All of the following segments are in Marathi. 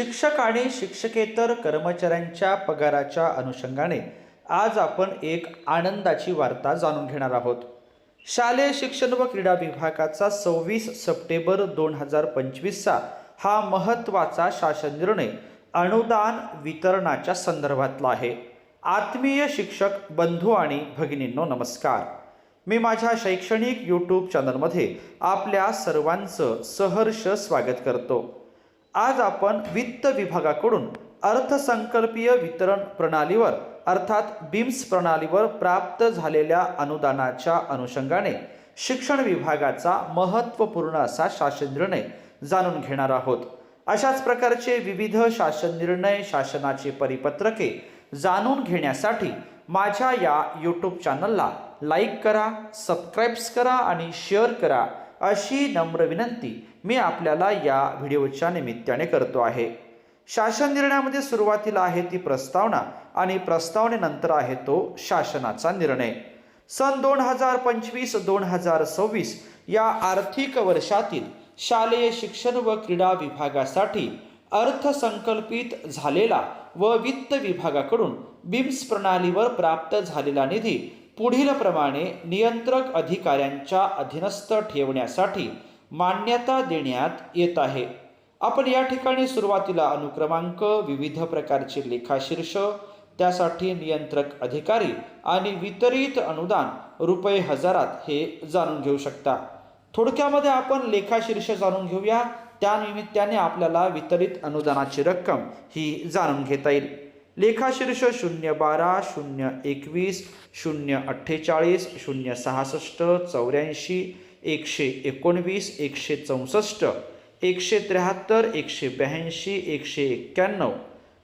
शिक्षक आणि शिक्षकेतर कर्मचाऱ्यांच्या पगाराच्या अनुषंगाने आज आपण एक आनंदाची वार्ता जाणून घेणार आहोत. शालेय शिक्षण व क्रीडा विभागाचा सव्वीस सप्टेंबर दोन हजार पंचवीसचा हा महत्त्वाचा शासन निर्णय अनुदान वितरणाच्या संदर्भातला आहे. आत्मीय शिक्षक बंधू आणि भगिनींनो नमस्कार. मी माझ्या शैक्षणिक यूट्यूब चॅनलमध्ये आपल्या सर्वांचं सहर्ष स्वागत करतो. आज आपण वित्त विभागाकडून अर्थसंकल्पीय वितरण प्रणालीवर अर्थात बिम्स प्रणालीवर प्राप्त झालेल्या अनुदानाच्या अनुषंगाने शिक्षण विभागाचा महत्त्वपूर्ण असा शासन निर्णय जाणून घेणार आहोत. अशाच प्रकारचे विविध शासन निर्णय शासनाचे परिपत्रके जाणून घेण्यासाठी माझ्या या यूट्यूब चॅनलला लाईक करा सबस्क्राईब्स करा आणि शेअर करा. अशी नम्र विनंती मी आपल्याला या व्हिडिओच्या निमित्ताने करतो आहे. शासन निर्णयामध्ये सुरुवातीला आहे ती प्रस्तावना आणि प्रस्तावनेनंतर आहे तो शासनाचा निर्णय. सन दोन हजार पंचवीस दोन हजार सव्वीस या आर्थिक वर्षातील शालेय शिक्षण व क्रीडा विभागासाठी अर्थसंकल्पित झालेला व वित्त विभागाकडून बिम्स प्रणालीवर प्राप्त झालेला निधी पुढील प्रमाणे नियंत्रक अधिकाऱ्यांच्या अधीनस्थ ठेवण्यासाठी मान्यता देण्यात येत आहे. आपण या ठिकाणी सुरुवातीला अनुक्रमांक विविध प्रकारचे लेखाशीर्ष त्यासाठी नियंत्रक अधिकारी आणि वितरित अनुदान रुपये हजारात हे जाणून घेऊ शकता. थोडक्यामध्ये आपण लेखाशीर्ष जाणून घेऊया. त्यानिमित्ताने आपल्याला वितरित अनुदानाची रक्कम ही जाणून घेता येईल. लेखाशीर्ष शून्य बारा शून्य एकवीस शून्य अठ्ठेचाळीस शून्य सहासष्ट चौऱ्याऐंशी एकशे एकोणवीस एकशे चौसष्ट एकशे त्र्याहत्तर एकशे ब्याऐंशी एकशे एक्क्याण्णव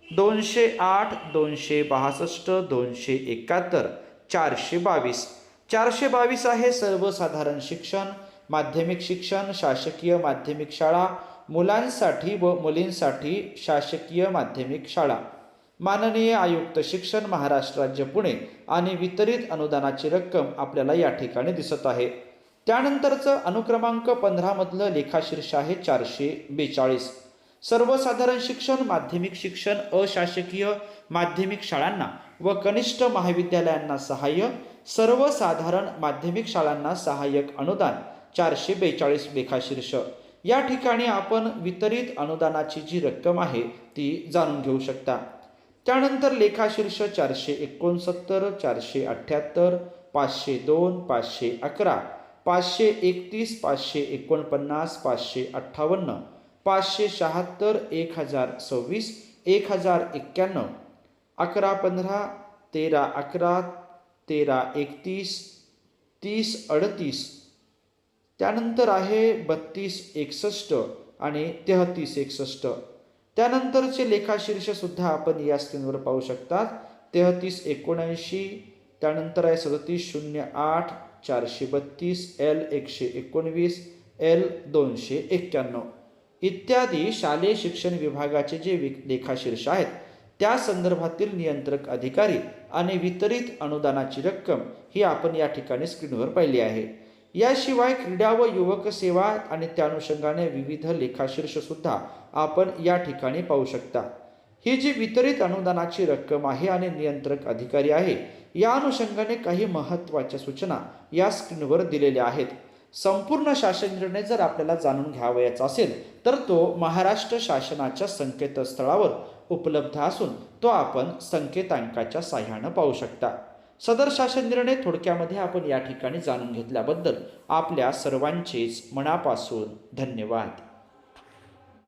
दोनशे आठ दोनशे बासष्ट दोनशे एकाहत्तर चारशे बावीस चारशे बावीस आहे सर्वसाधारण शिक्षण माध्यमिक शिक्षण शासकीय माध्यमिक शाळा मुलांसाठी व मुलींसाठी शासकीय माध्यमिक शाळा. माननीय आयुक्त शिक्षण महाराष्ट्र राज्य पुणे आणि वितरित अनुदानाची रक्कम आपल्याला या ठिकाणी दिसत आहे. त्यानंतरचं अनुक्रमांक पंधरामधलं लेखाशीर्ष आहे चारशे बेचाळीस. सर्वसाधारण शिक्षण माध्यमिक शिक्षण अशासकीय माध्यमिक शाळांना व कनिष्ठ महाविद्यालयांना सहाय्य सर्वसाधारण माध्यमिक शाळांना सहाय्यक अनुदान चारशे बेचाळीस लेखाशीर्ष. या ठिकाणी आपण वितरित अनुदानाची जी रक्कम आहे ती जाणून घेऊ शकता. त्यानंतर लेखाशीर्ष चारशे एकोणसत्तर चारशे अठ्ठ्याहत्तर पाचशे दोन पाचशे अकरा पाचशे एकतीस पाचशे एकोणपन्नास पाचशे अठ्ठावन्न पाचशे शहात्तर एक हजार सव्वीस एक हजार एक्क्याण्णव अकरा पंधरा तेरा अकरा तेरा एकतीस तीस अडतीस. त्यानंतर आहे बत्तीस एकसष्ट आणि तेहतीस एकसष्ट. त्यानंतरचे लेखाशीर्षसुद्धा आपण या स्क्रीनवर पाहू शकतात. तेहतीस एकोणऐंशी त्यानंतर आहे सदतीस शून्य आठ चारशे बत्तीस एल एकशे एकोणवीस एल दोनशे एक्क्याण्णव. इत्यादी शालेय शिक्षण विभागाचे जे वि लेखाशीर्ष आहेत त्या संदर्भातील नियंत्रक अधिकारी आणि वितरित अनुदानाची रक्कम ही आपण या ठिकाणी स्क्रीनवर पाहिली आहे. याशिवाय क्रीडा व युवक सेवा आणि त्या अनुषंगाने विविध लेखाशीर्षसुद्धा आपण या ठिकाणी पाहू शकता. ही जी वितरित अनुदानाची रक्कम आहे आणि नियंत्रक अधिकारी आहे या अनुषंगाने काही महत्त्वाच्या सूचना या स्क्रीनवर दिलेल्या आहेत. संपूर्ण शासन निर्णय जर आपल्याला जाणून घ्यावयाचा असेल तर तो महाराष्ट्र शासनाच्या संकेतस्थळावर उपलब्ध असून तो आपण संकेतांकाच्या साह्यानं पाहू शकता. सदर शासन निर्णय थोडक्यामध्ये आपण या ठिकाणी जाणून घेतल्याबद्दल आपल्या सर्वांचेच मनापासून धन्यवाद.